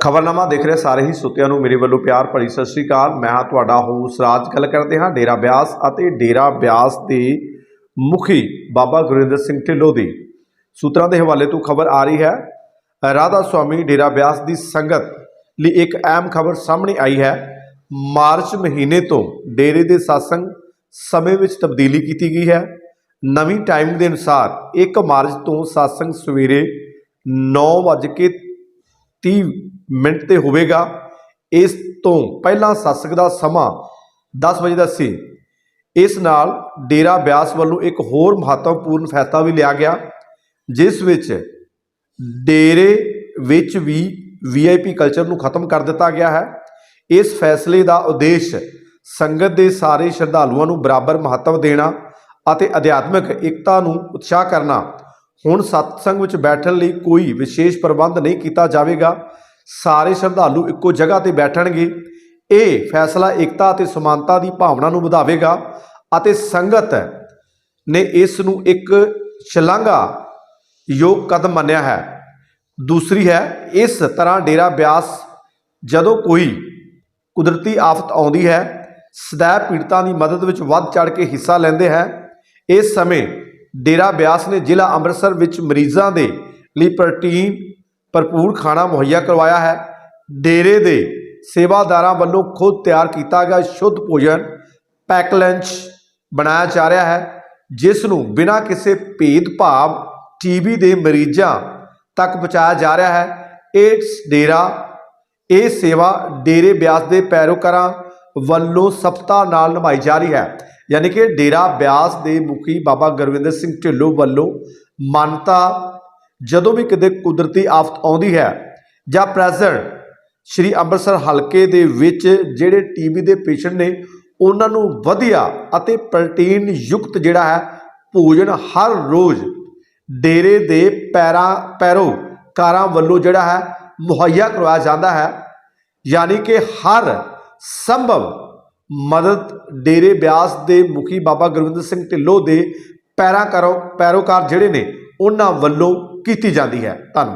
ਖਬਰਨਾਮਾ ਦੇਖ ਰਹੇ, ਸਾਰੇ ਹੀ ਸੁੱਤਿਆਂ ਨੂੰ ਮੇਰੇ ਵੱਲੋਂ ਪਿਆਰ ਭਰੀ ਸਤਿ ਸ੍ਰੀ ਅਕਾਲ। ਮੈਂ ਹਾਂ ਤੁਹਾਡਾ ਹੋਸ ਰਾਜ, ਗੱਲ ਕਰਦੇ ਹਾਂ ਡੇਰਾ ਬਿਆਸ ਅਤੇ ਡੇਰਾ ਬਿਆਸ ਦੇ ਮੁਖੀ ਬਾਬਾ ਗੁਰਿੰਦਰ ਸਿੰਘ ਢਿੱਲੋਂ ਦੀ। ਸੂਤਰਾਂ ਦੇ ਹਵਾਲੇ ਤੋਂ ਖਬਰ ਆ ਰਹੀ ਹੈ, ਰਾਧਾ ਸੁਆਮੀ ਡੇਰਾ ਬਿਆਸ ਦੀ ਸੰਗਤ ਲਈ ਇੱਕ ਅਹਿਮ ਖਬਰ ਸਾਹਮਣੇ ਆਈ ਹੈ। ਮਾਰਚ ਮਹੀਨੇ ਤੋਂ ਡੇਰੇ ਦੇ satsang ਸਮੇਂ ਵਿੱਚ ਤਬਦੀਲੀ ਕੀਤੀ ਗਈ ਹੈ। ਨਵੀਂ ਟਾਈਮ ਦੇ ਅਨੁਸਾਰ 1 ਮਾਰਚ ਤੋਂ satsang ਸਵੇਰੇ 9:30 ਮਿੰਟ ਤੇ ਹੋਵੇਗਾ। ਇਸ ਤੋਂ ਪਹਿਲਾਂ ਸਤਸੰਗ ਦਾ ਸਮਾਂ 10 ਵਜੇ ਦਾ ਸੀ। ਇਸ ਨਾਲ ਡੇਰਾ ਬਿਆਸ ਵੱਲੋਂ ਇੱਕ ਹੋਰ ਮਹੱਤਵਪੂਰਨ ਫੈਸਲਾ ਵੀ ਲਿਆ ਗਿਆ, ਜਿਸ ਵਿੱਚ ਡੇਰੇ ਵਿੱਚ ਵੀ ਵੀਆਈਪੀ ਕਲਚਰ ਨੂੰ ਖਤਮ ਕਰ ਦਿੱਤਾ ਗਿਆ ਹੈ। ਇਸ ਫੈਸਲੇ ਦਾ ਉਦੇਸ਼ ਸੰਗਤ ਦੇ ਸਾਰੇ ਸ਼ਰਧਾਲੂਆਂ ਨੂੰ ਬਰਾਬਰ ਮਹੱਤਵ ਦੇਣਾ ਅਤੇ ਅਧਿਆਤਮਿਕ ਇਕਤਾ ਨੂੰ ਉਤਸ਼ਾਹ ਕਰਨਾ ਹੁਣ ਸਤਸੰਗ ਵਿੱਚ ਬੈਠਣ ਲਈ ਕੋਈ ਵਿਸ਼ੇਸ਼ ਪ੍ਰਬੰਧ ਨਹੀਂ ਕੀਤਾ ਜਾਵੇਗਾ। ਸਾਰੇ ਸ਼ਰਧਾਲੂ ਇੱਕੋ ਜਗ੍ਹਾ ਤੇ ਬੈਠਣਗੇ। ਇਹ ਫੈਸਲਾ ਇਕਤਾ ਅਤੇ ਸਮਾਨਤਾ ਦੀ ਭਾਵਨਾ ਨੂੰ ਵਧਾਵੇਗਾ ਅਤੇ ਸੰਗਤ ਨੇ ਇਸ ਨੂੰ ਇੱਕ ਸ਼ਲਾਘਾ ਯੋਗ ਕਦਮ ਮੰਨਿਆ ਹੈ। ਦੂਸਰੀ ਹੈ, ਇਸ ਤਰ੍ਹਾਂ ਡੇਰਾ ਬਿਆਸ ਜਦੋਂ ਕੋਈ ਕੁਦਰਤੀ ਆਫਤ ਆਉਂਦੀ ਹੈ ਸदैव ਪੀੜਤਾਂ ਦੀ ਮਦਦ ਵਿੱਚ ਵੱਧ ਚੜ ਕੇ ਹਿੱਸਾ ਲੈਂਦੇ ਹੈ। ਇਸ ਸਮੇਂ ਡੇਰਾ ਬਿਆਸ ਨੇ ਜ਼ਿਲ੍ਹਾ ਅੰਮ੍ਰਿਤਸਰ ਵਿੱਚ ਮਰੀਜ਼ਾਂ ਦੇ ਲਈ ਪ੍ਰੋਟੀਨ ਭਰਪੂਰ ਖਾਣਾ ਮੁਹੱਈਆ ਕਰਵਾਇਆ ਹੈ। ਡੇਰੇ ਦੇ ਸੇਵਾਦਾਰਾਂ ਵੱਲੋਂ ਖੁਦ ਤਿਆਰ ਕੀਤਾ ਗਿਆ ਸ਼ੁੱਧ ਭੋਜਨ ਪੈਕ ਲੰਚ ਬਣਾਇਆ ਜਾ ਰਿਹਾ ਹੈ, ਜਿਸ ਨੂੰ ਬਿਨਾਂ ਕਿਸੇ ਭੇਦਭਾਵ ਟੀਬੀ ਦੇ ਮਰੀਜ਼ਾਂ ਤੱਕ ਪਹੁੰਚਾਇਆ ਜਾ ਰਿਹਾ ਹੈ। ਏਡਸ ਡੇਰਾ, ਇਹ ਸੇਵਾ ਡੇਰੇ ਬਿਆਸ ਦੇ ਪੈਰੋਕਾਰਾਂ ਵੱਲੋਂ ਸਫਲਤਾ ਨਾਲ ਨਿਭਾਈ ਜਾ ਰਹੀ ਹੈ। ਯਾਨੀ ਕਿ ਡੇਰਾ ਬਿਆਸ ਦੇ ਮੁਖੀ ਬਾਬਾ ਗੁਰਵਿੰਦਰ ਸਿੰਘ ਢਿੱਲੋਂ ਵੱਲੋਂ ਮਾਨਤਾ ਜਦੋਂ ਵੀ ਕਿਤੇ ਕੁਦਰਤੀ ਆਫਤ ਆਉਂਦੀ ਹੈ ਜਾਂ ਪ੍ਰੈਜ਼ੈਂਟ ਸ਼੍ਰੀ ਅੰਮ੍ਰਿਤਸਰ ਹਲਕੇ ਦੇ ਵਿੱਚ ਜਿਹੜੇ ਟੀਬੀ ਦੇ ਪੇਸ਼ੈਂਟ ਨੇ, ਉਹਨਾਂ ਨੂੰ ਵਧੀਆ ਅਤੇ ਪ੍ਰੋਟੀਨ ਯੁਕਤ ਜਿਹੜਾ ਹੈ ਭੋਜਨ ਹਰ ਰੋਜ਼ ਡੇਰੇ ਦੇ ਪੈਰਾਂ ਪੈਰੋਕਾਰਾਂ ਵੱਲੋਂ ਜਿਹੜਾ ਹੈ ਮੁਹੱਈਆ ਕਰਵਾਇਆ ਜਾਂਦਾ ਹੈ। ਯਾਨੀ ਕਿ ਹਰ ਸੰਭਵ ਮਦਦ ਡੇਰੇ ਬਿਆਸ ਦੇ ਮੁਖੀ ਬਾਬਾ ਗੁਰਵਿੰਦਰ ਸਿੰਘ ਢਿੱਲੋਂ ਦੇ ਪੈਰਾਂ ਕਰੋ ਪੈਰੋਕਾਰ ਜਿਹੜੇ ਨੇ, ਉਹਨਾਂ ਵੱਲੋਂ ਕੀਤੀ ਜਾਂਦੀ ਹੈ। ਧੰਨਵਾਦ।